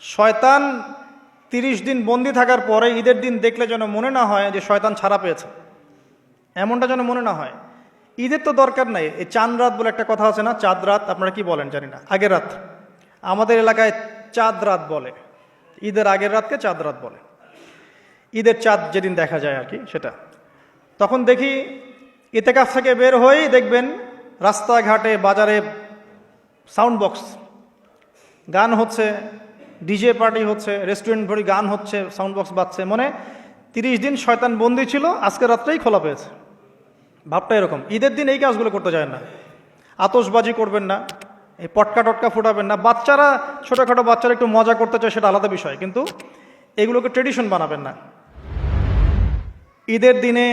শয়তান তিরিশ দিন বন্দি থাকার পরে ঈদের দিন দেখলে যেন মনে না হয় যে শয়তান ছাড়া পেয়েছে। এমনটা যেন মনে না হয়। ঈদের তো দরকার নাই। এই চাঁদ রাত বলে একটা কথা আছে না? চাঁদ রাত, আপনারা কি বলেন? জানি না। আগের রাত। আমাদের এলাকায় চাঁদ রাত বলে। ঈদের আগের রাতকে চাঁদ রাত বলে। ঈদের চাঁদ যেদিন দেখা যায় আর কি, সেটা। তখন দেখি ইতেকাফ থেকে বের হয়েই দেখবেন রাস্তাঘাটে, বাজারে সাউন্ড বক্স গান হচ্ছে ডিজে পার্টি হচ্ছে রেস্টুরেন্ট ভরি গান হচ্ছে সাউন্ড বক্স বাজছে মানে তিরিশ দিন শয়তান বন্দি ছিল, আজকে রাত্রেই খোলা পেয়েছে। ভাবটা এরকম। ঈদের দিন এই কাজগুলো করতে যায় না। আতসবাজি করবেন না, এই পটকা টটকা ফুটাবেন না। বাচ্চারা, ছোটোখাটো বাচ্চারা একটু মজা করতে চায়, সেটা আলাদা বিষয়, কিন্তু এগুলোকে ট্রেডিশন বানাবেন না। ঈদের দিনে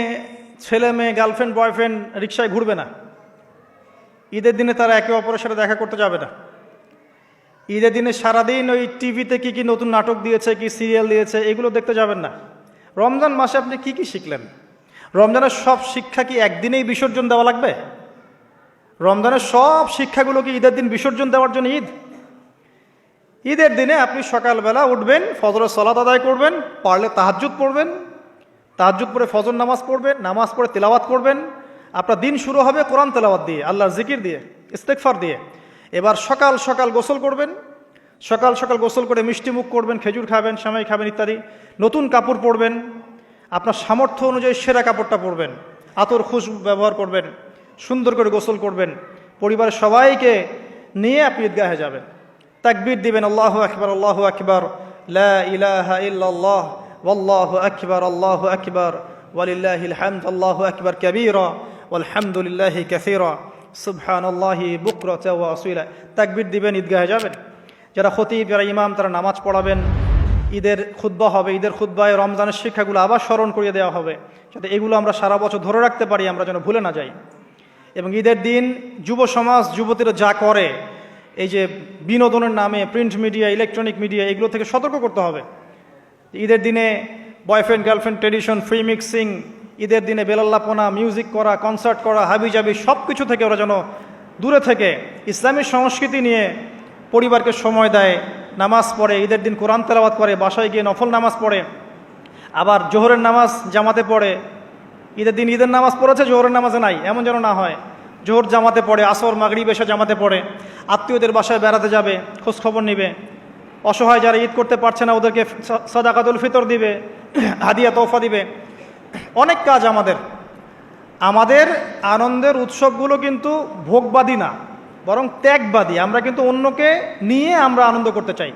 ছেলে মেয়ে গার্লফ্রেন্ড বয়ফ্রেন্ড রিক্সায় ঘুরবে না। ঈদের দিনে তারা একে অপরের সাথে দেখা করতে যাবে না। ঈদের দিনে সারাদিন ওই টিভিতে কি কি নতুন নাটক দিয়েছে, কি সিরিয়াল দিয়েছে, এগুলো দেখতে যাবেন না। রমজান মাসে আপনি কি কি শিখলেন? রমজানের সব শিক্ষা কি একদিনেই বিসর্জন দেওয়া লাগবে? রমজানের সব শিক্ষাগুলো কি ঈদের দিন বিসর্জন দেওয়ার জন্য ঈদ? ঈদের দিনে আপনি সকালবেলা উঠবেন, ফজরের সলাত আদায় করবেন, পারলে তাহাজ্জুদ পড়বেন, তাহাজ্জুদ পড়ে ফজর নামাজ পড়বেন, নামাজ পড়ে তেলাওয়াত করবেন। আপনার দিন শুরু হবে কোরআন তেলাওয়াত দিয়ে, আল্লাহর জিকির দিয়ে ইস্তেকফার দিয়ে। এবার সকাল সকাল গোসল করবেন সকাল সকাল গোসল করে মিষ্টি মুখ করবেন খেজুর খাবেন সেমাই খাবেন ইত্যাদি নতুন কাপড় পরবেন আপনার সামর্থ্য অনুযায়ী সেরা কাপড়টা পরবেন আতর খুশবু ব্যবহার করবেন সুন্দর করে গোসল করবেন পরিবারের সবাইকে নিয়ে আপনি ঈদগাহে যাবেন তাকবীর দিবেন আল্লাহ আকবর আল্লাহ আকবর লা ইলাহা ইল্লাল্লাহ والله أكبر الله أكبر ولله الحمد الله أكبر كبيرا والحمد لله كثيرا সুবহানাল্লাহি বুকরতে ওয়া আসুইলা তাকবির দিবেন, ঈদগাহে যাবেন। যারা খতিব, যারা ইমাম, তারা নামাজ পড়াবেন। ঈদের খুদ্বা হবে, ঈদের খুদ্বায় রমজানের শিক্ষাগুলো আবার স্মরণ করিয়ে দেওয়া হবে। যাতে এগুলো আমরা সারা বছর ধরে রাখতে পারি, আমরা যেন ভুলে না যাই। এবং ঈদের দিন যুব সমাজ, যুবতীরা যা করে, এই যে বিনোদনের নামে প্রিন্ট মিডিয়া, ইলেকট্রনিক মিডিয়া, এগুলো থেকে সতর্ক করতে হবে। ঈদের দিনে boyfriend, girlfriend, tradition, free mixing ঈদের দিনে বেলাল্লাপনা মিউজিক করা কনসার্ট করা, হাবিজাবি সব কিছু থেকে ওরা যেন দূরে থেকে ইসলামী সংস্কৃতি নিয়ে পরিবারকে সময় দেয়, নামাজ পড়ে, ঈদের দিন কোরআন তেলাওয়াত করে, বাসায় গিয়ে নফল নামাজ পড়ে, আবার জোহরের নামাজ জামাতে পড়ে। ঈদের দিন ঈদের নামাজ পড়েছে, জোহরের নামাজে নাই, এমন যেন না হয়। জোহর জামাতে পড়ে, আসর মাগরি বেশা জামাতে পড়ে। আত্মীয়দের বাসায় বেড়াতে যাবে, খোঁজখবর নিবে। অসহায় যারা ঈদ করতে পারছে না, ওদেরকে সদাকাতুল ফিতর দিবে, হাদিয়া তোফা দিবে। অনেক কাজ আমাদের। আমাদের আনন্দের উৎসবগুলো কিন্তু ভোগবাদী না, বরং ত্যাগবাদী। আমরা কিন্তু অন্যকে নিয়ে আমরা আনন্দ করতে চাই।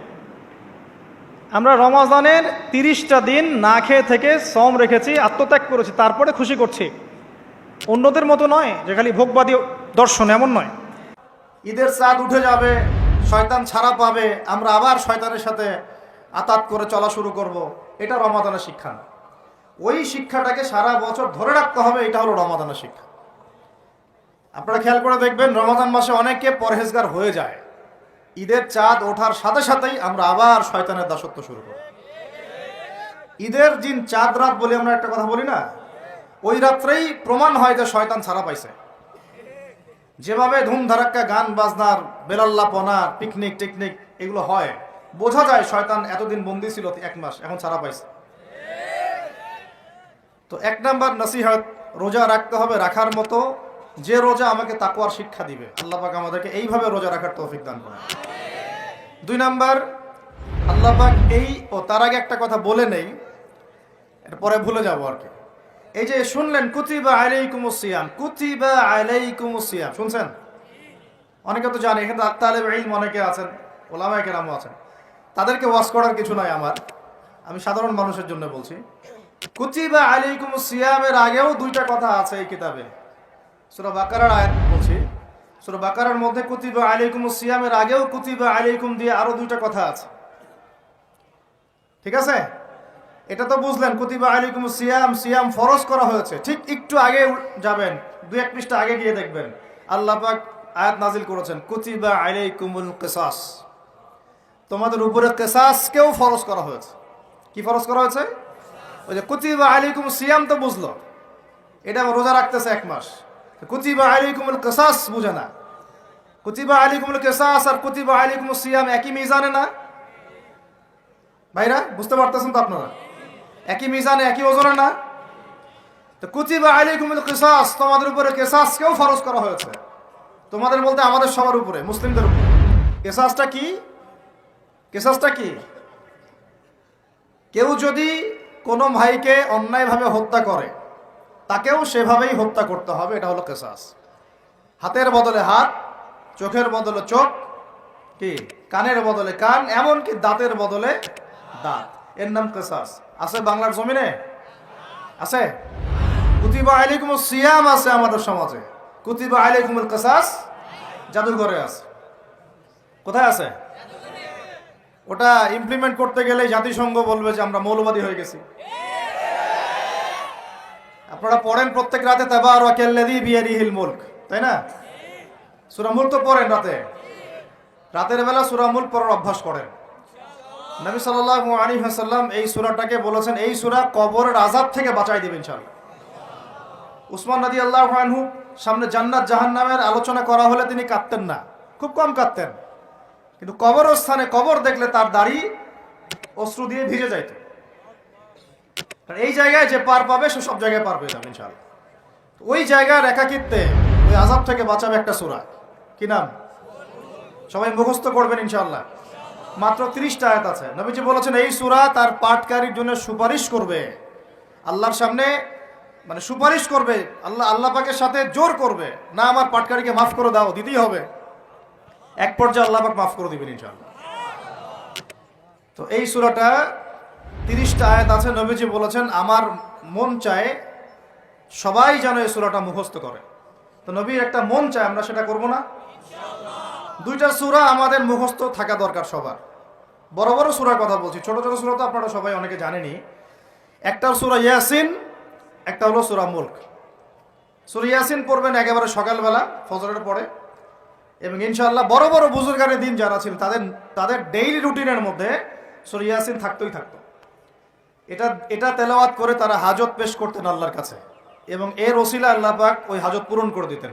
আমরা রমাজানের তিরিশটা দিন না খেয়ে থেকে শ্রম রেখেছি, আত্মত্যাগ করেছি, তারপরে খুশি করছি। অন্যদের মতো নয়, যে খালি ভোগবাদী দর্শন, এমন নয়। ঈদের চাঁদ উঠে যাবে, শয়তান ছাড়া পাবে, আমরা আবার শয়তানের সাথে আতাত করে চলা শুরু করব। এটা রমাদানের শিক্ষা। ওই শিক্ষাটাকে সারা বছর ধরে রাখতে হবে, এটা হলো রমাদানের শিক্ষা। আপনারা খেয়াল করে দেখবেন, রমাদান মাসে অনেকে পরহেজগার হয়ে যায়। ঈদের চাঁদ ওঠার সাথে সাথেই আমরা আবার শয়তানের দাসত্ব শুরু করি। ঈদের দিন চাঁদ রাত বলে আমরা একটা কথা বলি না? ওই রাত্রেই প্রমাণ হয় যে শয়তান ছাড়া পাইছে। যেভাবে ধুমধারাক্কা গান বাজনার, বেলাল্লাপনা পিকনিক টিকনিক এগুলো হয়, বোঝা যায় শয়তান এতদিন বন্দি ছিল এক মাস, এখন ছাড়া পাইছে। তো এক নাম্বার নসিহত রোজা রাখতে হবে রাখার মতো। যে রোজা আমাকে তাকুয়ার শিক্ষা দিবে, আল্লাহ পাক আমাদেরকে এইভাবে রোজা রাখার তৌফিক দান করে দুই নাম্বার, আল্লাহ পাক এই, ও তার আগে একটা কথা বলে নেই পরে ভুলে যাব আর কি। এই যে শুনলেন, কুতিবা আলাইকুম সিয়াম, কুতিবা আলাইকুম সিয়াম, শুনছেন? অনেকে তো জানে, এখানে তালেব ইলম অনেকে আছেন, ওলামায়ে কেরামও আছেন। তাদেরকে ওয়াশ করার কিছু নয় আমার, আমি সাধারণ মানুষের জন্য বলছি। কুতিবা আলাইকুম সিয়ামের আগেও দুইটা কথা আছে এই কিতাবে। সুরা বাকারার আয়াত বলছি। সুরা বাকারার মধ্যে আলাইকুম সিয়ামের আগেও আলাইকুম দিয়ে আরও দুইটা কথা আছে। ঠিক আছে? এটা তো বুঝলেন, কুতিবা আলাইকুম সিয়াম সিয়াম ফরজ করা হয়েছে। ঠিক একটু আগে যাবেন দুই এক পৃষ্ঠা আগে গিয়ে দেখবেন। আল্লাহ পাক আয়াত নাজিল করেছেন, কুতিবা আলাইকুমুল কিসাস। তোমাদের উপরে কেসাসকেও ফরজ করা হয়েছে। কি ফরজ করা হয়েছে? ওই যে কুতিবা আলাইকুম সিয়াম তো বুঝলো। এটা আমার রোজা রাখতেছে এক মাস। কুতিবা আলাইকুমুল কিসাস বুঝে না। কুতিবা আলাইকুমুল কেসাস আর কুতিবা আলাইকুম সিয়াম একই মিজানে না? ভাইরা, বুঝতে পারতেছেন তো আপনারা? একই মিজানে, একই ওজনে না? তো কুতিবা আলাইকুমুল কেসাস, তোমাদের উপরে কেসাসকেও ফরজ করা হয়েছে। তোমাদের বলতে আমাদের সবার উপরে, মুসলিমদের উপরে। কেসাসটা কি? কেসাসটা কি? কেউ যদি কোনো ভাইকে অন্যায়ভাবে হত্যা করে, তাকেও সেভাবেই হত্যা করতে হবে, এটা হলো কেসাস। হাতের বদলে হাত, চোখের বদলে চোখ, কি? কানের বদলে কান, এমনকি দাঁতের বদলে দাঁত। এর নাম কেসাস। আছে বাংলার জমিনে? আছে? কুতিবা আলাইকুম সিয়াম আছে আমাদের সমাজে। কুতিবা আলাইকুমুল কেসাস জাদুঘরে আছে। কোথায় আছে? ওটা ইমপ্লিমেন্ট করতে গেলে জাতিসংঘ বলবে যে আমরা মৌলবাদী হয়ে গেছি। আপনারা পড়েন প্রত্যেক রাতে তাবার ওয়াকাল্লাযী বিয়াদিহিল মুলক, তাই না? সুরামুল তো পড়েন রাতে। রাতের বেলা সূরা মুলক পড়ার অভ্যাস করেন। নবী সাল্লাল্লাহু আলাইহি ওয়াসাল্লাম এই সূরাটাকে বলেছেন, এই সুরা কবরের আযাব থেকে বাঁচাই দিবে ইনশাআল্লাহ। উসমান রাদিয়াল্লাহু আনহু সামনে জান্নাত জাহান্নামের আলোচনা করা হলে তিনি কাঁদতেন না, খুব কম কাঁদতেন। কিন্তু কবর স্থানে কবর দেখলে তার দাড়ি অশ্রু দিয়ে ভিজে যাইত। এই জায়গায় যে পার পাবে, সে সব জায়গায় পার পেয়ে যাবে, ইনশাআল্লাহ। ওই জায়গার একাকিত্বে ওই আজাব থেকে বাঁচাবে একটা সূরা। কি নাম? সবাই মুখস্থ করবেন ইনশাল্লাহ মাত্র তিরিশটা আয়াত আছে। নবীজি বলেছেন, এই সুরা তার পাঠকারীর জন্য সুপারিশ করবে। আল্লাহর সামনে মানে সুপারিশ করবে। আল্লাহ আল্লাহ পাকের সাথে জোর করবে। না, আমার পাটকারীকে মাফ করে দাও, দিতেই হবে। এক পর্যায়ে আল্লাহ পাক মাফ করে দিবেন ইনশাআল্লাহ। তো এই সূরাটা তিরিশটা আয়াত আছে, নবীজি বলেছেন, আমার মন চায় সবাই যেন এই সূরাটা মুখস্থ করে। তো নবীর একটা মন চায়, আমরা সেটা করব না। দুইটা সূরা আমাদের মুখস্থ থাকা দরকার সবার। বড় বড় সূরার কথা বলছি, ছোট ছোট সূরা তো আপনারা সবাই অনেকে জানেনই। একটা সূরা ইয়াসিন, একটা হলো সূরা মুলক। সূরা ইয়াসিন পড়বেন একেবারে সকালবেলা, ফজরের পরে। এবং ইনশাল্লাহ বড় বড় বুজুর্গানের দিন যারা ছিল, তাদের তাদের ডেইলি রুটিনের মধ্যে সরিয়াসিন থাকতোই থাকতো। এটা এটা তেলাওয়াত করে তারা হাজত পেশ করতেন আল্লাহর কাছে। এবং এর ওসিলা আল্লাহ পাক ওই হাজত পূরণ করে দিতেন।